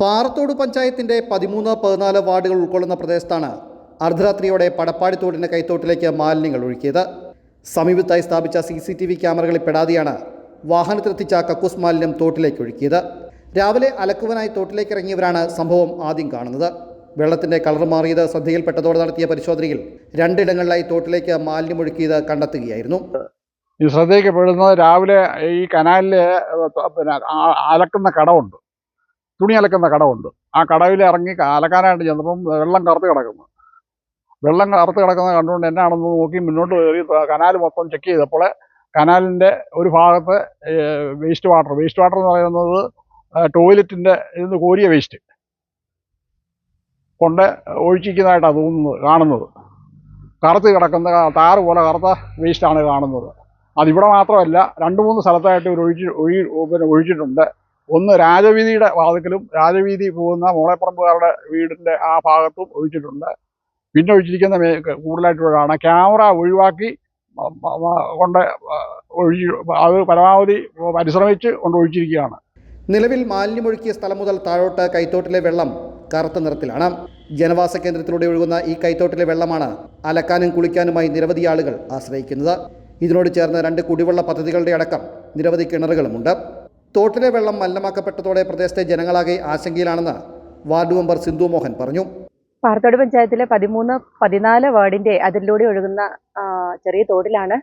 പാറത്തോട് പഞ്ചായത്തിന്റെ പതിമൂന്ന് പതിനാല് വാർഡുകൾ ഉൾക്കൊള്ളുന്ന പ്രദേശത്താണ് അർദ്ധരാത്രിയോടെ പടപ്പാടി തോടിന്റെ കൈത്തോട്ടിലേക്ക് മാലിന്യങ്ങൾ ഒഴുക്കിയത്. സമീപത്തായി സ്ഥാപിച്ച സി സി ടി വി ക്യാമറകളിൽ പെടാതെയാണ് വാഹനത്തിലെത്തിച്ച കക്കൂസ് മാലിന്യം തോട്ടിലേക്ക് ഒഴുക്കിയത്. രാവിലെ അലക്കുവനായി തോട്ടിലേക്ക് ഇറങ്ങിയവരാണ് സംഭവം ആദ്യം കാണുന്നത്. വെള്ളത്തിന്റെ കളർ മാറിയത് ശ്രദ്ധയിൽപ്പെട്ടതോടെ നടത്തിയ പരിശോധനയിൽ രണ്ടിടങ്ങളിലായി തോട്ടിലേക്ക് മാലിന്യം ഒഴുക്കിയത് കണ്ടെത്തുകയായിരുന്നു. ഈ ശ്രദ്ധയ്ക്ക് പെടുന്നത് രാവിലെ ഈ കനാലിൽ പിന്നെ അലക്കുന്ന കടമുണ്ട്. തുണി അലക്കുന്ന കടമുണ്ട് ആ കടവിൽ ഇറങ്ങി അലക്കാനായിട്ട് ചെന്നപ്പം വെള്ളം കറുത്ത് കിടക്കുന്നു. വെള്ളം കറുത്ത് കിടക്കുന്നത് കണ്ടുകൊണ്ട് എന്നാണെന്ന് നോക്കി മുന്നോട്ട് കയറി കനാൽ മൊത്തം ചെക്ക് ചെയ്തപ്പോൾ കനാലിന്റെ ഒരു ഭാഗത്ത് വേസ്റ്റ് വാട്ടർ വേസ്റ്റ് വാട്ടർ എന്ന് പറയുന്നത് ടോയ്ലറ്റിന്റെ ഇതിന് കോരിയ വേസ്റ്റ് കൊണ്ട് ഒഴിച്ചിരിക്കുന്നതായിട്ടാണ് തോന്നുന്നത് കാണുന്നത്. കറുത്ത് കിടക്കുന്ന താറ് പോലെ കറുത്ത വേസ്റ്റാണ് കാണുന്നത്. അതിവിടെ മാത്രമല്ല രണ്ട് മൂന്ന് സ്ഥലത്തായിട്ട് ഇവർ ഒഴിച്ച് ഒഴി പിന്നെ ഒഴിച്ചിട്ടുണ്ട്. ഒന്ന് രാജവീതിയുടെ വാതിക്കലും രാജവീതി പോകുന്ന മോളേപ്പറമ്പുകാരുടെ വീടിന്റെ ആ ഭാഗത്തും ഒഴിച്ചിട്ടുണ്ട്. പിന്നെ ഒഴിച്ചിരിക്കുന്ന കൂടുതലായിട്ടുള്ളതാണ് ക്യാമറ ഒഴിവാക്കി കൊണ്ട് ഒഴി അത് പരമാവധി പരിശ്രമിച്ച് കൊണ്ട് ഒഴിച്ചിരിക്കുകയാണ്. നിലവിൽ മാലിന്യമൊഴുക്കിയ സ്ഥലം മുതൽ താഴോട്ട് കൈത്തോട്ടിലെ വെള്ളം കറുത്ത നിറത്തിലാണ്. ജനവാസ കേന്ദ്രത്തിലൂടെ ഒഴുകുന്ന ഈ കൈത്തോട്ടിലെ വെള്ളമാണ് അലക്കാനും കുളിക്കാനുമായി നിരവധി ആളുകൾ ആശ്രയിക്കുന്നത്. ഇതിനോട് ചേർന്ന് രണ്ട് കുടിവെള്ള പദ്ധതികളുടെ അടക്കം നിരവധി കിണറുകളുമുണ്ട്. തോട്ടിലെ വെള്ളം മലിനമാക്കപ്പെട്ടതോടെ പ്രദേശത്തെ ജനങ്ങളാകെ ആശങ്കയിലാണെന്ന് വാർഡ് മെമ്പർ സിന്ധു മോഹൻ പറഞ്ഞു. പാറത്തോട് പഞ്ചായത്തിലെ പതിമൂന്ന് പതിനാല് വാർഡിന്റെ അതിലൂടെ ഒഴുകുന്ന ചെറിയ തോടിലാണ്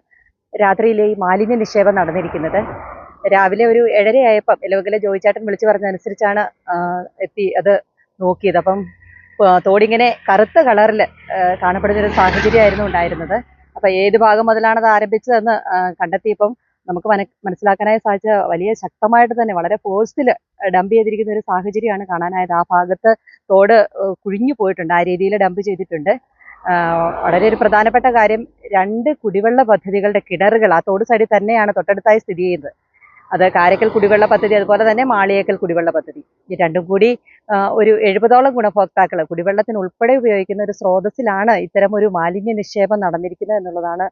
രാത്രിയിലെ ഈ മാലിന്യ നിക്ഷേപം നടന്നിരിക്കുന്നത്. രാവിലെ ഒരു ഏഴരയായപ്പം ഇലവകലെ ജോയിച്ചേട്ടൻ വിളിച്ചു പറഞ്ഞതനുസരിച്ചാണ് എത്തി അത് നോക്കിയത്. അപ്പം തോടിങ്ങനെ കറുത്ത കളറിൽ കാണപ്പെടുന്ന ഒരു സാഹചര്യമായിരുന്നു ഉണ്ടായിരുന്നത്. അപ്പം ഏത് ഭാഗം മുതലാണ് അത് ആരംഭിച്ചതെന്ന് കണ്ടെത്തിയപ്പം നമുക്ക് മന മനസ്സിലാക്കാനായി സാധിച്ച വലിയ ശക്തമായിട്ട് തന്നെ വളരെ ഫോഴ്സിൽ ഡംപ് ചെയ്തിരിക്കുന്ന ഒരു സാഹചര്യമാണ് കാണാനായത്. ആ ഭാഗത്ത് തോട് കുഴിഞ്ഞു പോയിട്ടുണ്ട്. ആ രീതിയിൽ ഡംപ് ചെയ്തിട്ടുണ്ട്. വളരെ ഒരു പ്രധാനപ്പെട്ട കാര്യം രണ്ട് കുടിവെള്ള പദ്ധതികളുടെ കിണറുകൾ ആ തോട് സൈഡിൽ തന്നെയാണ് തൊട്ടടുത്തായി സ്ഥിതി ചെയ്യുന്നത്. അത് കാരക്കൽ കുടിവെള്ള പദ്ധതി അതുപോലെ തന്നെ മാളിയേക്കൽ കുടിവെള്ള പദ്ധതി. ഈ രണ്ടും കൂടി ഒരു എഴുപതോളം ഗുണഭോക്താക്കൾ കുടിവെള്ളത്തിന് ഉൾപ്പെടെ ഉപയോഗിക്കുന്ന ഒരു സ്രോതസ്സിലാണ് ഇത്തരം ഒരു മാലിന്യ നിക്ഷേപം നടന്നിരിക്കുന്നത് എന്നുള്ളതാണ്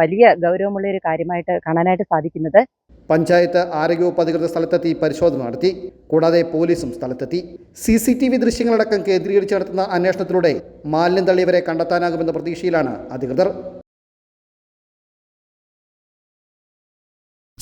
വലിയ ഗൗരവമുള്ള ഒരു കാര്യമായിട്ട് കാണാനായിട്ട് സാധിക്കുന്നത്. പഞ്ചായത്ത് ആരോഗ്യവകുപ്പ് അധികൃതർ സ്ഥലത്തെത്തി പരിശോധന നടത്തി. കൂടാതെ പോലീസും സ്ഥലത്തെത്തി. സി സി ടി വി ദൃശ്യങ്ങളടക്കം കേന്ദ്രീകരിച്ച് നടത്തുന്ന അന്വേഷണത്തിലൂടെ മാലിന്യം തള്ളിയവരെ കണ്ടെത്താനാകുമെന്ന പ്രതീക്ഷയിലാണ് അധികൃതർ.